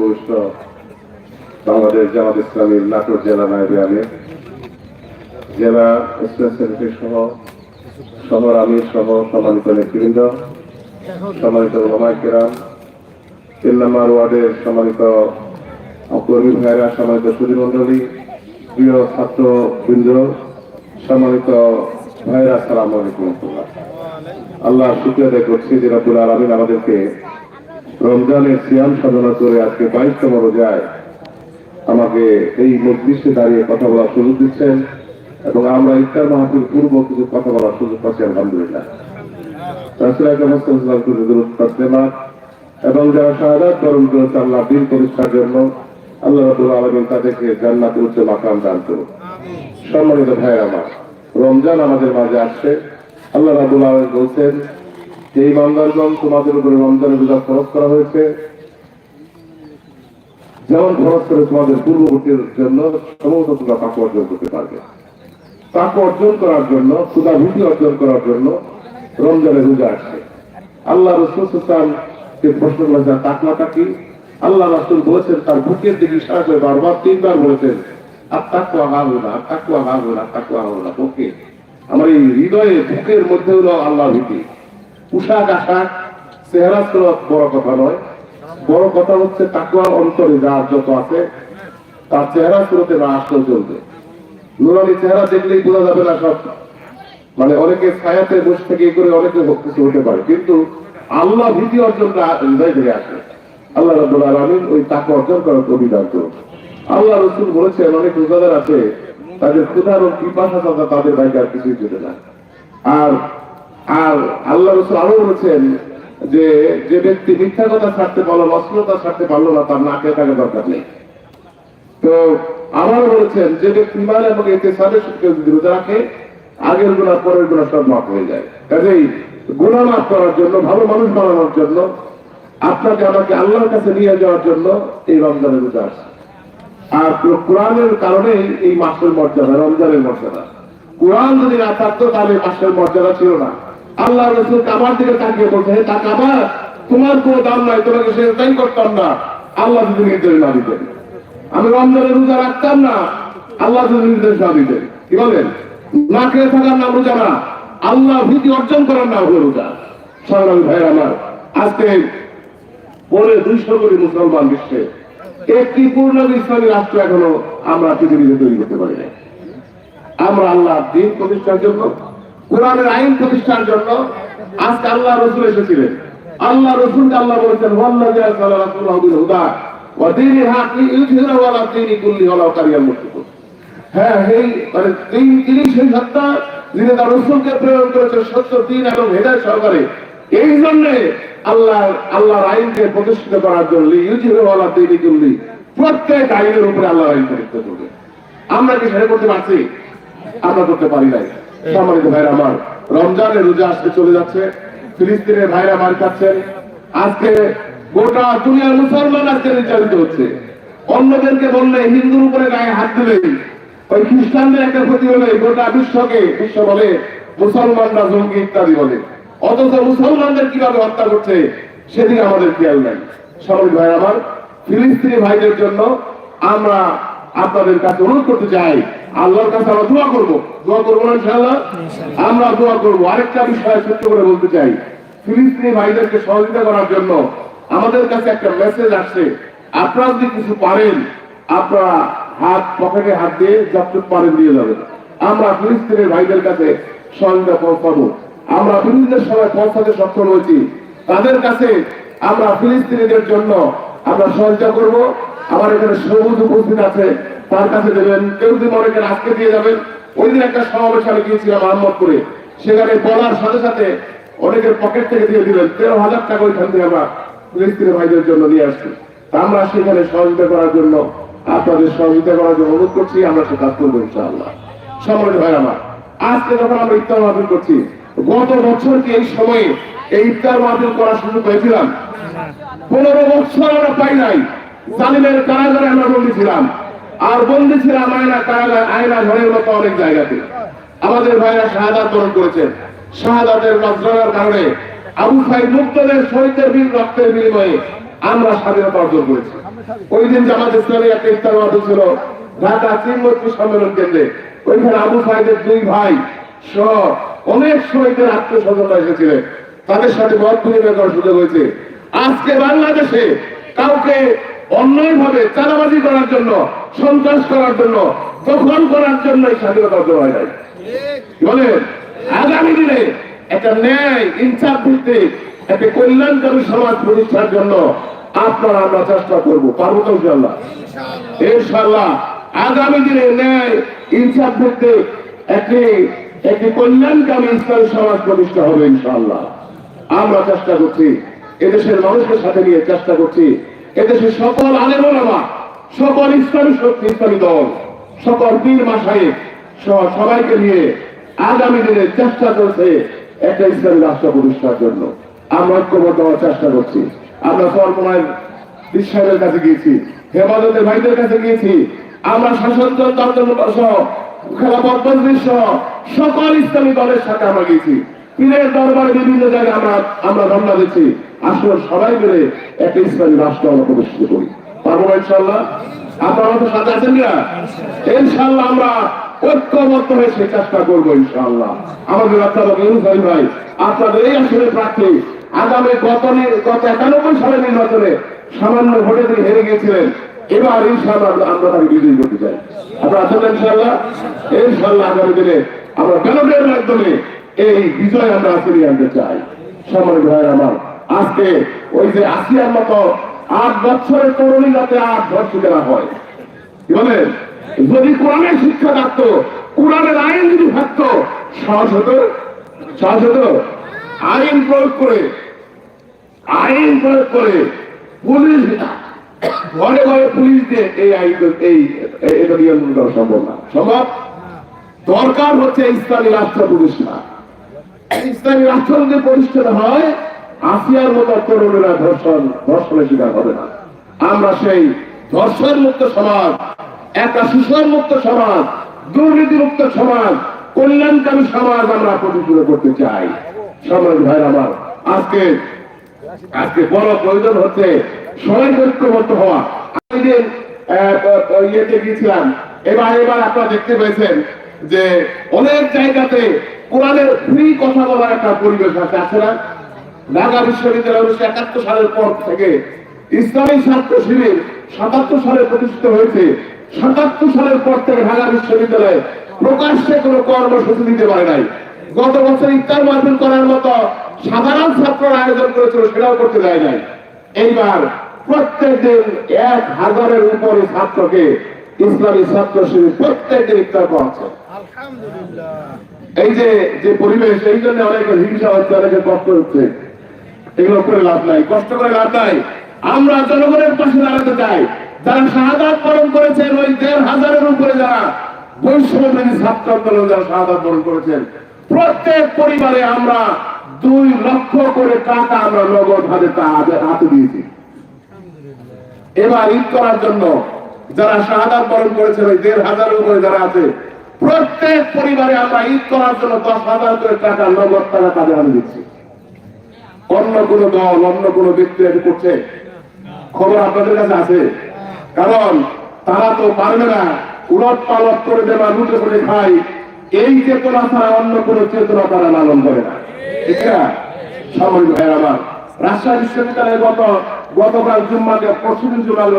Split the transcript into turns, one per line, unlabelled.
ভবিষ্য বাংলাদেশ জামাত ইসলামীর নাটোর জেলা নায়বে আমি জেলা স্টেট সেক্রেটারি সহ শহর আমি সহ সম্মানিত নেতৃবৃন্দ, সম্মানিত ওলামাই কেরাম তিন নম্বর সম্মানিত কর্মী ভাইরা সম্মানিত সুধী মন্ডলী প্রিয় ছাত্র বৃন্দ সম্মানিত ভাইরা সালাম আলাইকুম। আল্লাহ শুক্রিয়া করছি যে রব্বুল আলমিন আমাদেরকে রমজানের সিয়াম সাধনা করে আজকে বাইশতম রোজায় আমাকে এই মজলিসে দাঁড়িয়ে কথা বলার সুযোগ দিচ্ছেন এবং আমরা ইফতার মাহফিল পূর্ব কিছু কথা বলার সুযোগ পাচ্ছি, আলহামদুলিল্লাহ। এবং যারা আল্লাহ দিন জন্য আল্লাহ রমজান আমাদের বলছেন যে রমজানগণ তোমাদের উপরে রমজানের রোজা খরচ করা হয়েছে, যেমন খরচ করে তোমাদের পূর্ববর্তীর জন্য সমস্ত তোমরা তাকে অর্জন করতে পারবে। তাকে অর্জন করার জন্য সুদা ভীতি অর্জন করার জন্য রমজানের রোজা আসছে। আল্লাহ রসুল কে প্রশ্ন করেছেন তাকমাটা কি? আল্লাহ রাসুল বলেছেন, তার বুকের দিকে ইশারা করে বারবার তিনবার বলেছেন আর তাকুয়া হাবো না আর তাকুয়া হাবো না তাকুয়া হাবো না ওকে আমার এই হৃদয়ে বুকের মধ্যে হলো আল্লাহ ভীতি। পোশাক আশাক, চেহারা তো বড় কথা নয়। বড় কথা হচ্ছে তাকুয়া অন্তরে যা যত আছে, তার চেহারা স্রোতে না আসলেও চলবে। নুরানি চেহারা দেখলেই বোঝা যাবে না সব। মানে অনেকে ছায়াতে বসে থেকে করে অনেকে কিছু হতে পারে। কিন্তু আল্লাহ ভীতি অর্জনটা হৃদয় থেকে আসে। আল্লাহ রাব্বুল আলামিন ওই তাকে অর্জন করার অভিধান করুন আল্লাহ রসুল বলেছেন, অনেক রোজাদার আছে, তাদের ক্ষুধার ও পিপাসা তাদের বাইকে আর কিছুই জুটে না। আর আর আল্লাহ রসুল আরও বলেছেন যে যে ব্যক্তি মিথ্যা কথা ছাড়তে পারল অশ্লীলতা ছাড়তে পারল না, তার নাকে থাকা দরকার নেই। তো আবার বলেছেন যে ব্যক্তি ইমান এবং এতে সাদের সুখে যদি রোজা রাখে, আগের গুণা পরের গুণা সব মাফ হয়ে যায়। কাজেই গুণা মাফ করার জন্য, ভালো মানুষ বানানোর জন্য, আপনাকে আমাকে আল্লাহর কাছে নিয়ে যাওয়ার জন্য এই রমজানের রোজা আসছে। আর কোরআনের কারণে এই মাসের মর্যাদা, রমজানের মর্যাদা। কোরআন যদি না থাকতো, তাহলে মাসের মর্যাদা ছিল না। আল্লাহ রসুল কাবার দিকে তাকিয়ে বলছে, হে তা কাবার তোমার কোনো দাম নাই, তোমাকে সে তাই করতাম না। আল্লাহ যদি নির্দেশ না দিতেন। আমি রমজানের রোজা রাখতাম না, আল্লাহ যদি নির্দেশ না দিতেন। কি বলেন? না খেয়ে থাকার নাম রোজা না। আল্লাহ ভীতি অর্জন করার নাম হলো রোজা। সংগ্রামী ভাই আমার, আজকে পরে দুইশো কোটি মুসলমান বিশ্বে একটি পূর্ণ ইসলামী রাষ্ট্র এখনও আমরা পৃথিবীতে তৈরি করতে পারি আমরা আল্লাহ দিন প্রতিষ্ঠার জন্য কোরআনের আইন প্রতিষ্ঠার জন্য আজকে আল্লাহ রসুল এসেছিলেন। আল্লাহ রসুলকে আল্লাহ বলেছেন হ্যাঁ মানে তিনি তিনি সত্য এবং হেদায় সহকারে। এই জন্য আল্লাহ আইনকে প্রতিষ্ঠিত করার জন্য আলা দীনি কুল্লি প্রত্যেক আইনের উপরে আল্লাহ আইন প্রতিষ্ঠিত করবে। আমরা কি সেটা করতে পারছি? আমরা করতে পারি নাই। সম্মানিত ভাইরা আমার, রমজানের রোজা আজকে চলে যাচ্ছে, ফিলিস্তিনের ভাইরা মার খাচ্ছেন আজকে গোটা দুনিয়ার মুসলমান আজকে নির্যাতিত হচ্ছে। অন্যদেরকে বললে হিন্দুর উপরে গায়ে হাত দিলেই, ওই খ্রিস্টানদের একটা ক্ষতি হলে গোটা বিশ্বকে, বিশ্ব বলে, মুসলমানরা জঙ্গি ইত্যাদি বলে। অথচ মুসলমানদের কীভাবে হত্যা করছে সেদিকে আমাদের খেয়াল নাই। সবাই ভাই আমার, ফিলিস্তিনি ভাইদের জন্য আমরা আপনাদের কাছে অনুরোধ করতে চাই আল্লাহর কাছে আমরা দোয়া করব। দোয়া করব না ইনশাআল্লাহ? আমরা দোয়া করব। আরেকটা বিষয় ছোট্ট করে বলতে চাই। ফিলিস্তিনি ভাইদেরকে সহযোগিতা করার জন্য আমাদের কাছে একটা মেসেজ আসছে। আপনারা যদি কিছু পারেন আপনারা হাত পকেটে হাত দিয়ে যতটুকু পারেন দিয়ে যাবেন। আমরা ফিলিস্তিনের ভাইদের কাছে সহযোগিতা পৌঁছাবো। আমরা বিভিন্ন সময় পৌঁছাতে সক্ষম হয়েছি। তাদের কাছে আমরা ফিলিস্তিনিদের জন্য আমরা সহযোগিতা করব। আমার এখানে সবুজ উপস্থিত আছে। তার কাছে দেবেন কেউ যদি মনে করেন আজকে দিয়ে যাবেন ওই দিন একটা সমাবেশ আমি গিয়েছিলাম আহমদপুরে। সেখানে বলার সাথে সাথে অনেকের পকেট থেকে দিয়ে দিলেন, তেরো হাজার টাকা ওইখান থেকে আমরা ফিলিস্তিনি ভাইদের জন্য নিয়ে আসছি। আমরা সেখানে সহযোগিতা করার জন্য আপনাদের সহযোগিতা করার জন্য অনুরোধ করছি, আমরা সে কাজ করব ইনশাআল্লাহ। সম্মানিত ভাই আমার, আজকে যখন আমরা ইফতার মাহফিল করছি, গত বছর কি এই সময়ে এই ইফতার মাহফিল করার সুযোগ পেয়েছিলাম? পনেরো বছর আমরা পাই নাই। জালিমের কারাগারে আমরা বন্দী ছিলাম। আর বন্দী ছিলাম আয়না কারাগার, আয়না ঘরের মতো অনেক জায়গাতে। আমাদের ভাইরা শাহাদাত বরণ করেছেন। শাহাদাতের নজরার কারণে আবু সাইদ মুক্তদের শহীদের বীর রক্তের বিনিময়ে আমরা স্বাধীনতা অর্জন করেছি। ওই দিন জামাত ইসলামী একটা ইফতার মাহফিল ছিল ঢাকা চিনমন্ত্রী সম্মেলন কেন্দ্রে। ওইখানে আবু সাহেবের দুই ভাই সহ অনেক শহীদের আত্মীয় স্বজনরা এসেছিলেন। তাদের সাথে মত বিনিময় করার সুযোগ হয়েছে। আজকে বাংলাদেশে কাউকে অন্যায় ভাবে চাঁদাবাজি করার জন্য সন্ত্রাস করার জন্য দখল করার জন্য এই স্বাধীনতা অর্জন হয় নাই। বলেন আগামী দিনে একটা ন্যায় ইনসাফ ভিত্তিক একটা কল্যাণকারী সমাজ প্রতিষ্ঠার জন্য আপনারা আমরা চেষ্টা করব। পারব তো ইনশাল্লাহ ইনশাল্লাহ আগামী দিনে ন্যায় ইনসাফ ভিত্তিক একটি একটি কল্যাণকারী ইসলামী সমাজ প্রতিষ্ঠা হবে ইনশাল্লাহ আমরা চেষ্টা করছি এদেশের মানুষের সাথে নিয়ে চেষ্টা করছি এদেশের সকল আলেমা সকল ইসলামী শক্তি ইসলামী দল, সকল পীর সহ সবাইকে নিয়ে আগামী দিনে চেষ্টা করছে একটা ইসলামী রাষ্ট্র প্রতিষ্ঠার জন্য। আমরা ঐক্যবদ্ধ হওয়ার চেষ্টা করছি। আমরা সরপনায় বিশ্বাসের কাছে গিয়েছি, হেফাজতের ভাইদের কাছে গিয়েছি। আমরা শাসনতন্ত্র সহ সহ সকল ইসলামী দলের সাথে আমরা গিয়েছি। পীরের দরবারে বিভিন্ন জায়গায় আমরা আমরা রমনা দিচ্ছি। আসলে সবাই মিলে একটা ইসলামী রাষ্ট্র আমরা প্রতিষ্ঠিত করি। ইনশাল্লাহ? আমরা এই সামান্য ভোটে তিনি হেরে গিয়েছিলেন। এবার ইনশাল্লাহ আমরা- তাকে বিজয়ী করতে চাই। আপনারা আছেন ইনশাল্লাহ? ইনশাল্লাহ আগামী দিনে আমরা ব্যালটের মাধ্যমে এই বিজয় আমরা ফিরিয়ে আনতে চাই। সম্মানিত ভাই আমার, আজকে ওই যে আসিয়ার মতো আট বছরের তরুণী যাতে আট ধর্ষিত না হয়। কি যদি কোরআনের শিক্ষা থাকতো, কোরআনের আইন যদি থাকতো সহজ হতো? সহজ হতো? আইন প্রয়োগ করে, আইন প্রয়োগ করে পুলিশ ঘরে ঘরে পুলিশ দিয়ে এই আইন এই নিয়ন্ত্রণ করা সম্ভব না। সম্ভব? দরকার হচ্ছে ইসলামী রাষ্ট্র প্রতিষ্ঠা। ইসলামী রাষ্ট্র যদি প্রতিষ্ঠিত হয় আসিয়ার মতো তরুণেরা ধর্ষণ, ধর্ষণের শিকার হবে না। আমরা সেই ধর্ষণ মুক্ত সমাজ একটা সুষম মুক্ত সমাজ, দুর্নীতি মুক্ত সমাজ কল্যাণকারী সমাজ আমরা প্রতিষ্ঠিত করতে চাই। সমাজ ভাই আমার, আজকে আজকে বড় প্রয়োজন হচ্ছে সবাই ঐক্যবদ্ধ হওয়া। আমি যে ইয়েতে গিয়েছিলাম। এবার এবার আপনারা দেখতে পেয়েছেন যে অনেক জায়গাতে কোরআনের ফ্রি কথা বলার একটা পরিবেশ আছে আছে না? ঢাকা বিশ্ববিদ্যালয় উনিশশো একাত্তর সালের পর থেকে ইসলামী ছাত্র শিবির সাতাত্তর সালে প্রতিষ্ঠিত হয়েছে। সাতাত্তর সালের পর থেকে ঢাকা বিশ্ববিদ্যালয়ে প্রকাশ্যে কোনো কর্মসূচি দিতে পারে নাই। গত বছর ইফতার মাহফিল করার মতো সাধারণ ছাত্ররা আয়োজন করেছিল সেটাও করতে দেয় নাই। এইবার প্রত্যেক দিন এক হাজারের উপরে ছাত্রকে ইসলামী ছাত্র শিবির প্রত্যেক দিন ইফতার করাচ্ছে। এই যে যে পরিবেশ এই জন্য অনেক হিংসা হচ্ছে অনেকের কষ্ট হচ্ছে। এগুলো করে লাভ নাই, কষ্ট করে লাভ নাই। আমরা জনগণের পাশে দাঁড়াতে চাই। যারা শাহাদাত বরণ করেছেন, ওই দেড় হাজারের উপরে যারা বৈষম্যবিরোধী ছাত্র আন্দোলন যারা শাহাদাত বরণ করেছেন, প্রত্যেক পরিবারে আমরা দুই লক্ষ করে টাকা আমরা নগদ হাতে হাতে দিয়েছি। এবার ঈদ করার জন্য যারা শাহাদাত পালন করেছেন, ওই দেড় হাজারের উপরে যারা আছে, প্রত্যেক পরিবারে আমরা ঈদ করার জন্য দশ হাজার করে টাকা নগদ টাকা তাদের আমি দিচ্ছি। অন্য কোন দল, অন্য কোন ব্যক্তি এটি করছে। খবর আপনাদের কাছে আছে। কারণ তারা তো পারবে না, উলট পালট করে দেবা লুটে করে খাই এই চেতনা ছাড়া অন্য কোন চেতনা তারা লালন করে না। ঠিক না? সামরিক ভাইয়ের আমার রাজশাহী বিশ্ববিদ্যালয়ে গত গতকাল জুম্মাকে পরশুদিন জুমাল